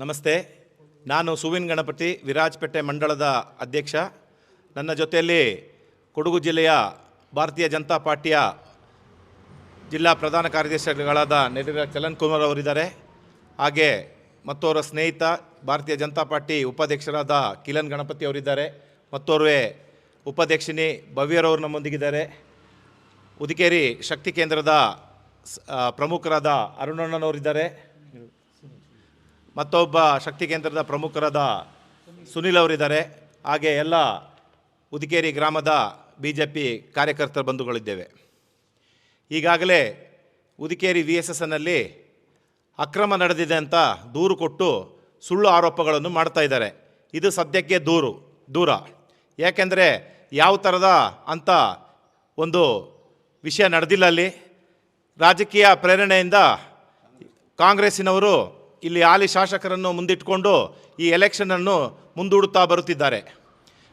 ನಮಸ್ತೆ. ನಾನು ಸುವಿನ್ ಗಣಪತಿ, ವಿರಾಜಪೇಟೆ ಮಂಡಳದ ಅಧ್ಯಕ್ಷ. ನನ್ನ ಜೊತೆಯಲ್ಲಿ ಕೊಡಗು ಜಿಲ್ಲೆಯ ಭಾರತೀಯ ಜನತಾ ಪಾರ್ಟಿಯ ಜಿಲ್ಲಾ ಪ್ರಧಾನ ಕಾರ್ಯದರ್ಶಿಗಳಾದ ನೆರವಿನ ಚಲನ್ ಕುಮಾರ್ ಅವರಿದ್ದಾರೆ. ಹಾಗೆ ಮತ್ತೋರ್ವ ಸ್ನೇಹಿತ, ಭಾರತೀಯ ಜನತಾ ಪಾರ್ಟಿ ಉಪಾಧ್ಯಕ್ಷರಾದ ಕಿಲನ್ ಗಣಪತಿ ಅವರಿದ್ದಾರೆ. ಮತ್ತೋರ್ವೆ ಉಪಾಧ್ಯಕ್ಷಿನಿ ಭವ್ಯರವರು ನಮ್ಮೊಂದಿಗಿದ್ದಾರೆ. ಉದಿಕೇರಿ ಶಕ್ತಿ ಕೇಂದ್ರದ ಪ್ರಮುಖರಾದ ಅರುಣಣ್ಣನವರಿದ್ದಾರೆ. ಮತ್ತೊಬ್ಬ ಶಕ್ತಿ ಕೇಂದ್ರದ ಪ್ರಮುಖರಾದ ಸುನಿಲ್ ಅವರಿದ್ದಾರೆ. ಹಾಗೆ ಎಲ್ಲ ಉದಿಕೇರಿ ಗ್ರಾಮದ ಬಿ ಜೆ ಪಿ ಕಾರ್ಯಕರ್ತರ ಬಂಧುಗಳಿದ್ದೇವೆ. ಈಗಾಗಲೇ ಉದಿಕೇರಿ ವಿ ಎಸ್ ಎಸ್ನಲ್ಲಿ ಅಕ್ರಮ ನಡೆದಿದೆ ಅಂತ ದೂರು ಕೊಟ್ಟು ಸುಳ್ಳು ಆರೋಪಗಳನ್ನು ಮಾಡ್ತಾ ಇದ್ದಾರೆ. ಇದು ಸದ್ಯಕ್ಕೆ ದೂರು, ದೂರ. ಏಕೆಂದರೆ ಯಾವ ಥರದ ಅಂತ ಒಂದು ವಿಷಯ ನಡೆದಿಲ್ಲ ಅಲ್ಲಿ. ರಾಜಕೀಯ ಪ್ರೇರಣೆಯಿಂದ ಕಾಂಗ್ರೆಸ್ಸಿನವರು ಇಲ್ಲಿ ಹಾಲಿ ಶಾಸಕರನ್ನು ಮುಂದಿಟ್ಟುಕೊಂಡು ಈ ಎಲೆಕ್ಷನನ್ನು ಮುಂದೂಡುತ್ತಾ ಬರುತ್ತಿದ್ದಾರೆ.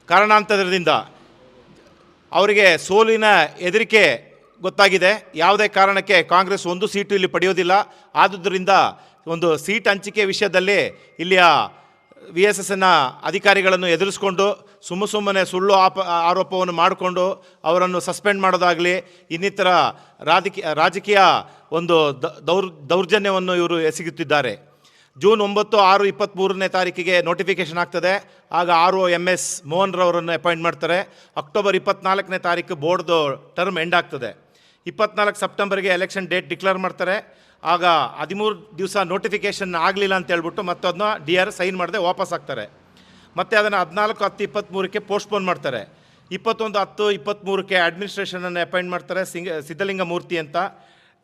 ಕಾರಣಾಂತರದಿಂದ ಅವರಿಗೆ ಸೋಲಿನ ಹೆದರಿಕೆ ಗೊತ್ತಾಗಿದೆ. ಯಾವುದೇ ಕಾರಣಕ್ಕೆ ಕಾಂಗ್ರೆಸ್ ಒಂದು ಸೀಟು ಇಲ್ಲಿ ಪಡೆಯೋದಿಲ್ಲ. ಆದುದರಿಂದ ಒಂದು ಸೀಟ್ ಹಂಚಿಕೆ ವಿಷಯದಲ್ಲಿ ಇಲ್ಲಿಯ ವಿ ಎಸ್ ಎಸ್ನ ಅಧಿಕಾರಿಗಳನ್ನು ಎದುರಿಸ್ಕೊಂಡು ಸುಮ್ಮ ಸುಮ್ಮನೆ ಸುಳ್ಳು ಆಪ, ಆರೋಪವನ್ನು ಮಾಡಿಕೊಂಡು ಅವರನ್ನು ಸಸ್ಪೆಂಡ್ ಮಾಡೋದಾಗಲಿ, ಇನ್ನಿತರ ರಾಜಕೀಯ ರಾಜಕೀಯ ಒಂದು ದೌರ್, ದೌರ್ಜನ್ಯವನ್ನು ಇವರು ಎಸಗುತ್ತಿದ್ದಾರೆ ಜೂನ್ ಒಂಬತ್ತು, ಆರು ಇಪ್ಪತ್ತ್ಮೂರನೇ ತಾರೀಕಿಗೆ ನೋಟಿಫಿಕೇಷನ್ ಆಗ್ತದೆ. ಆಗ ಆರು ಒ ಎಂ ಎಸ್ ಮೋಹನ್ರವರನ್ನು ಅಪಾಯಿಂಟ್ ಮಾಡ್ತಾರೆ. ಅಕ್ಟೋಬರ್ ಇಪ್ಪತ್ನಾಲ್ಕನೇ ತಾರೀಕು ಬೋರ್ಡ್ದು ಟರ್ಮ್ ಎಂಡ್ ಆಗ್ತದೆ. ಇಪ್ಪತ್ನಾಲ್ಕು ಸೆಪ್ಟೆಂಬರ್ಗೆ ಎಲೆಕ್ಷನ್ ಡೇಟ್ ಡಿಕ್ಲೇರ್ ಮಾಡ್ತಾರೆ. ಆಗ ಹದಿಮೂರು ದಿವಸ ನೋಟಿಫಿಕೇಷನ್ ಆಗಲಿಲ್ಲ ಅಂತ ಹೇಳ್ಬಿಟ್ಟು ಮತ್ತೆ ಅದನ್ನ ಡಿ ಆರ್ ಸೈನ್ ಮಾಡದೆ ವಾಪಸ್ ಆಗ್ತಾರೆ. ಮತ್ತು ಅದನ್ನು ಹದಿನಾಲ್ಕು, ಹತ್ತು ಇಪ್ಪತ್ತ್ಮೂರಕ್ಕೆ ಪೋಸ್ಟ್ಪೋನ್ ಮಾಡ್ತಾರೆ. ಇಪ್ಪತ್ತೊಂದು, ಹತ್ತು ಇಪ್ಪತ್ತ್ಮೂರಕ್ಕೆ ಅಡ್ಮಿನಿಸ್ಟ್ರೇಷನನ್ನು ಅಪಾಯಿಂಟ್ ಮಾಡ್ತಾರೆ. ಸಿಂಗ ಸಿದ್ಧಲಿಂಗ ಮೂರ್ತಿ ಅಂತ.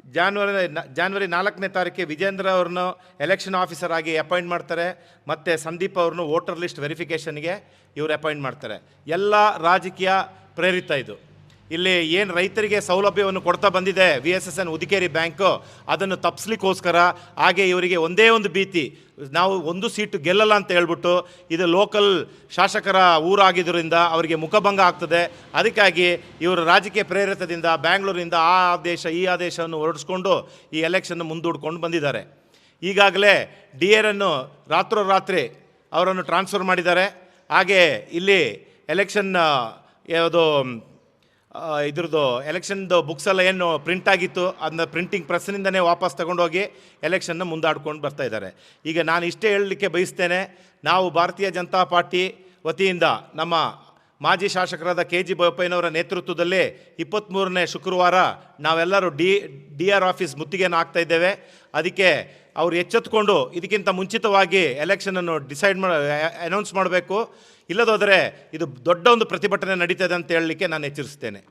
ಜಾನ್ವರಿ ಜಾನ್ವರಿ ನಾಲ್ಕನೇ ತಾರೀಕಿಗೆ ವಿಜೇಂದ್ರ ಅವ್ರನ್ನು ಎಲೆಕ್ಷನ್ ಆಫೀಸರ್ ಆಗಿ ಅಪಾಯಿಂಟ್ ಮಾಡ್ತಾರೆ. ಮತ್ತು ಸಂದೀಪ್ ಅವ್ರನ್ನು ವೋಟರ್ ಲಿಸ್ಟ್ ವೆರಿಫಿಕೇಷನ್ಗೆ ಇವರು ಅಪಾಯಿಂಟ್ ಮಾಡ್ತಾರೆ. ಎಲ್ಲ ರಾಜಕೀಯ ಪ್ರೇರಿತ ಇದು. ಇಲ್ಲಿ ಏನು ರೈತರಿಗೆ ಸೌಲಭ್ಯವನ್ನು ಕೊಡ್ತಾ ಬಂದಿದೆ V S S N Udikeri bank ಅದನ್ನು ತಪ್ಪಿಸ್ಲಿಕ್ಕೋಸ್ಕರ ಹಾಗೆ ಇವರಿಗೆ ಒಂದೇ ಒಂದು ಭೀತಿ. ನಾವು ಒಂದು ಸೀಟು ಗೆಲ್ಲಲ್ಲ ಅಂತ ಹೇಳ್ಬಿಟ್ಟು ಇದು ಲೋಕಲ್ ಶಾಸಕರ ಊರಾಗಿದ್ದರಿಂದ ಅವರಿಗೆ ಮುಖಭಂಗ ಆಗ್ತದೆ. ಅದಕ್ಕಾಗಿ ಇವರು ರಾಜಕೀಯ ಪ್ರೇರಿತದಿಂದ ಬ್ಯಾಂಗ್ಳೂರಿಂದ ಆ ಆದೇಶ, ಈ ಆದೇಶವನ್ನು ಹೊರಡಿಸ್ಕೊಂಡು ಈ ಎಲೆಕ್ಷನ್ ಮುಂದೂಡ್ಕೊಂಡು ಬಂದಿದ್ದಾರೆ. ಈಗಾಗಲೇ ಡಿ ಎರನ್ನು ರಾತ್ರೋರಾತ್ರಿ ಅವರನ್ನು ಟ್ರಾನ್ಸ್ಫರ್ ಮಾಡಿದ್ದಾರೆ. ಹಾಗೆ ಇಲ್ಲಿ ಎಲೆಕ್ಷನ್ ಯಾವುದು ಇದ್ರದ್ದು ಎಲೆಕ್ಷನ್ದು ಬುಕ್ಸ್ ಎಲ್ಲ ಏನು ಪ್ರಿಂಟ್ ಆಗಿತ್ತು, ಅದನ್ನ ಪ್ರಿಂಟಿಂಗ್ ಪ್ರೆಸ್ನಿಂದನೇ ವಾಪಸ್ ತಗೊಂಡೋಗಿ ಎಲೆಕ್ಷನ್ನ ಮುಂದಾಡ್ಕೊಂಡು ಬರ್ತಾ ಇದ್ದಾರೆ. ಈಗ ನಾನು ಇಷ್ಟೇ ಹೇಳಲಿಕ್ಕೆ ಬಯಸ್ತೇನೆ, ನಾವು ಭಾರತೀಯ ಜನತಾ ಪಾರ್ಟಿ ವತಿಯಿಂದ ನಮ್ಮ ಮಾಜಿ ಶಾಸಕರಾದ ಕೆ ಜಿ ಬೋಪಯ್ಯನವರ ನೇತೃತ್ವದಲ್ಲಿ ಇಪ್ಪತ್ತ್ಮೂರನೇ ಶುಕ್ರವಾರ ನಾವೆಲ್ಲರೂ ಡಿ ಡಿ ಆರ್ ಆಫೀಸ್ ಮುತ್ತಿಗೆಯನ್ನು ಹಾಕ್ತಾ ಇದ್ದೇವೆ. ಅದಕ್ಕೆ ಅವರು ಎಚ್ಚೆತ್ತುಕೊಂಡು ಇದಕ್ಕಿಂತ ಮುಂಚಿತವಾಗಿ ಎಲೆಕ್ಷನನ್ನು ಡಿಸೈಡ್ ಮಾಡ ಅನೌನ್ಸ್ ಮಾಡಬೇಕು. ಇಲ್ಲದೋದರೆ ಇದು ದೊಡ್ಡ ಒಂದು ಪ್ರತಿಭಟನೆ ನಡೀತದೆ ಅಂತ ಹೇಳಲಿಕ್ಕೆ ನಾನು ಎಚ್ಚರಿಸ್ತೇನೆ.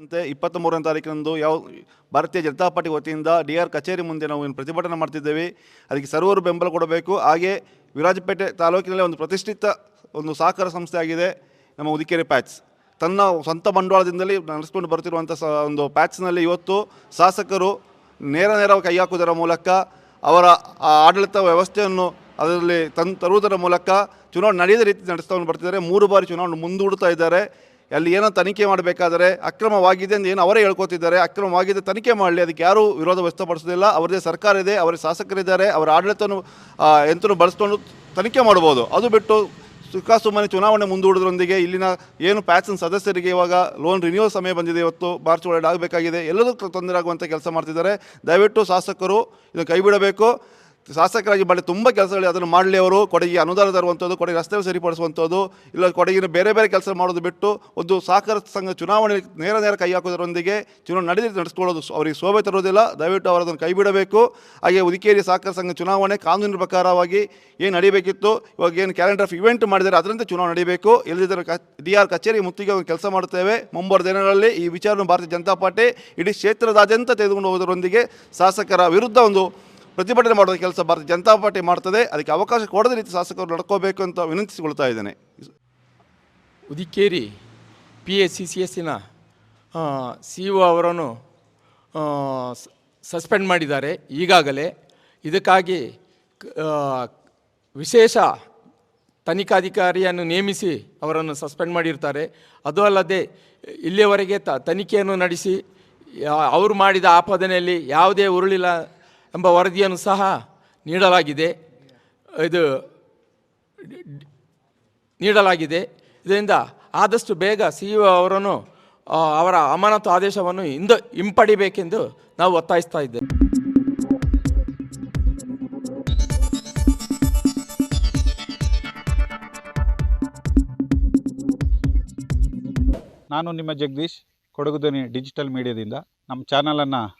ಅಂತೆ ಇಪ್ಪತ್ತ್ ಮೂರನೇ ತಾರೀಕಿನಂದು ಯಾವ, ಭಾರತೀಯ ಜನತಾ ಪಾರ್ಟಿ ವತಿಯಿಂದ ಡಿ ಆರ್ ಕಚೇರಿ ಮುಂದೆ ನಾವು ಏನು ಪ್ರತಿಭಟನೆ ಮಾಡ್ತಿದ್ದೇವೆ. ಅದಕ್ಕೆ ಸರ್ವರು ಬೆಂಬಲ ಕೊಡಬೇಕು. ಹಾಗೆ ವಿರಾಜಪೇಟೆ ತಾಲೂಕಿನಲ್ಲೇ ಒಂದು ಪ್ರತಿಷ್ಠಿತ ಒಂದು ಸಹಕಾರ ಸಂಸ್ಥೆ ಆಗಿದೆ. ನಮ್ಮ ಉದಿಕೆರೆ ಪ್ಯಾಚ್. ತನ್ನ ಸ್ವಂತ ಬಂಡವಾಳದಿಂದಲೇ ನಡೆಸ್ಕೊಂಡು ಬರ್ತಿರುವಂಥ ಸ, ಒಂದು ಪ್ಯಾಚ್ನಲ್ಲಿ ಇವತ್ತು ಶಾಸಕರು ನೇರ ನೇರ ಕೈ ಹಾಕುವುದರ ಮೂಲಕ ಅವರ ಆ ಆಡಳಿತ ವ್ಯವಸ್ಥೆಯನ್ನು ಅದರಲ್ಲಿ ತಂದು ತರುವುದರ ಮೂಲಕ ಚುನಾವಣೆ ನಡೆಯದ ರೀತಿ ನಡೆಸ್ಕೊಂಡು ಬರ್ತಿದ್ದಾರೆ. ಮೂರು ಬಾರಿ ಚುನಾವಣೆ ಮುಂದೂಡ್ತಾ ಇದ್ದಾರೆ. ಅಲ್ಲಿ ಏನೋ ತನಿಖೆ ಮಾಡಬೇಕಾದರೆ ಅಕ್ರಮವಾಗಿದೆ ಅಂತ ಏನು ಅವರೇ ಹೇಳ್ಕೊತಿದ್ದಾರೆ. ಅಕ್ರಮವಾಗಿದೆ, ತನಿಖೆ ಮಾಡಲಿ. ಅದಕ್ಕೆ ಯಾರೂ ವಿರೋಧ ವ್ಯಕ್ತಪಡಿಸೋದಿಲ್ಲ ಅವರದೇ ಸರ್ಕಾರ ಇದೆ, ಅವರ ಶಾಸಕರಿದ್ದಾರೆ, ಅವರ ಆಡಳಿತವನ್ನು ಎಂತೂ ಬಳಸ್ಕೊಂಡು ತನಿಖೆ ಮಾಡ್ಬೋದು ಅದು ಬಿಟ್ಟು ಸುಖ ಸುಮ್ಮನೆ ಚುನಾವಣೆ ಮುಂದೂಡೋದ್ರೊಂದಿಗೆ ಇಲ್ಲಿನ ಏನು ಪ್ಯಾಸನ್ ಸದಸ್ಯರಿಗೆ ಇವಾಗ ಲೋನ್ ರಿನ್ಯೂವಲ್ ಸಮಯ ಬಂದಿದೆ, ಇವತ್ತು ಮಾರ್ಚ್ ಒಳಗೆ ಆಗಬೇಕಾಗಿದೆ. ಎಲ್ಲದಕ್ಕೂ ತೊಂದರೆ ಆಗುವಂಥ ಕೆಲಸ ಮಾಡ್ತಿದ್ದಾರೆ. ದಯವಿಟ್ಟು ಶಾಸಕರು ಇದನ್ನು ಕೈ ಬಿಡಬೇಕು ಶಾಸಕರಾಗಿ ಮಾಡಿ ತುಂಬ ಕೆಲಸಗಳು ಅದನ್ನು ಮಾಡಲಿ ಅವರು. ಕೊಡಗಿಗೆ ಅನುದಾನ ತರುವಂಥದ್ದು, ಕೊಡಗಿ ರಸ್ತೆ ಸರಿಪಡಿಸುವಂಥದ್ದು, ಇಲ್ಲ ಕೊಡಗಿನ ಬೇರೆ ಬೇರೆ ಕೆಲಸ ಮಾಡೋದು ಬಿಟ್ಟು ಒಂದು ಸಹಕಾರ ಸಂಘ ಚುನಾವಣೆ ನೇರ ನೇರ ಕೈ ಹಾಕೋದರೊಂದಿಗೆ ಚುನಾವಣೆ ನಡೆದಿ ನಡೆಸ್ಕೊಳ್ಳೋದು ಅವರಿಗೆ ಶೋಭೆ ತರೋದಿಲ್ಲ ದಯವಿಟ್ಟು ಅವರು ಕೈ ಬಿಡಬೇಕು ಹಾಗೆ ಉದಿಕೇರಿ ಸಹಕಾರ ಸಂಘ ಚುನಾವಣೆ ಕಾನೂನಿನ ಪ್ರಕಾರವಾಗಿ ಏನು ನಡೀಬೇಕಿತ್ತು? ಇವಾಗ ಏನು ಕ್ಯಾಲೆಂಡರ್ ಆಫ್ ಇವೆಂಟ್ ಮಾಡಿದರೆ ಅದರಂತೆ ಚುನಾವಣೆ ನಡೀಬೇಕು. ಇಲ್ಲದಿದ್ದರೆ ಕ ಡಿ ಆರ್ ಕಚೇರಿ ಮುತ್ತಿಗೆ ಕೆಲಸ ಮಾಡುತ್ತೇವೆ. ಮುಂಬರುವ ದಿನಗಳಲ್ಲಿ ಈ ವಿಚಾರವನ್ನು ಭಾರತೀಯ ಜನತಾ ಪಾರ್ಟಿ ಇಡೀ ಕ್ಷೇತ್ರದಾದ್ಯಂತ ತೆಗೆದುಕೊಂಡು ಹೋಗೋದರೊಂದಿಗೆ ಶಾಸಕರ ವಿರುದ್ಧ ಒಂದು ಪ್ರತಿಭಟನೆ ಮಾಡುವ ಕೆಲಸ ಭಾರತೀಯ ಜನತಾ ಪಾರ್ಟಿ ಮಾಡ್ತದೆ. ಅದಕ್ಕೆ ಅವಕಾಶ ಕೊಡದ ರೀತಿ ಶಾಸಕರು ನಡ್ಕೋಬೇಕು ಅಂತ ವಿನಂತಿಸಿಕೊಳ್ತಾ ಇದ್ದೇನೆ. Udikeri P S C C ಎಸ್ಸಿನ C O ಅವರನ್ನು ಸಸ್ಪೆಂಡ್ ಮಾಡಿದ್ದಾರೆ. ಈಗಾಗಲೇ ಇದಕ್ಕಾಗಿ ವಿಶೇಷ ತನಿಖಾಧಿಕಾರಿಯನ್ನು ನೇಮಿಸಿ ಅವರನ್ನು ಸಸ್ಪೆಂಡ್ ಮಾಡಿರ್ತಾರೆ. ಅದು ಅಲ್ಲದೆ, ಇಲ್ಲಿಯವರೆಗೆ ತ, ತನಿಖೆಯನ್ನು ನಡೆಸಿ ಅವರು ಮಾಡಿದ ಆಪಾದನೆಯಲ್ಲಿ ಯಾವುದೇ ಉರುಳಿಲ್ಲ ಎಂಬ ವರದಿಯನ್ನು ಸಹ ನೀಡಲಾಗಿದೆ. ಇದು ನೀಡಲಾಗಿದೆ. ಇದರಿಂದ ಆದಷ್ಟು ಬೇಗ ಸಿ ಇ ಅವರನ್ನು ಅವರ ಅಮಾನತು ಆದೇಶವನ್ನು ಹಿಂದೆ ಹಿಂಪಡಿಬೇಕೆಂದು ನಾವು ಒತ್ತಾಯಿಸ್ತಾ ಇದ್ದೇವೆ. ನಾನು ನಿಮ್ಮ ಜಗದೀಶ್ ಕೊಡಗುದನಿ ಡಿಜಿಟಲ್ ಮೀಡಿಯಾದಿಂದ. ನಮ್ಮ ಚಾನಲನ್ನು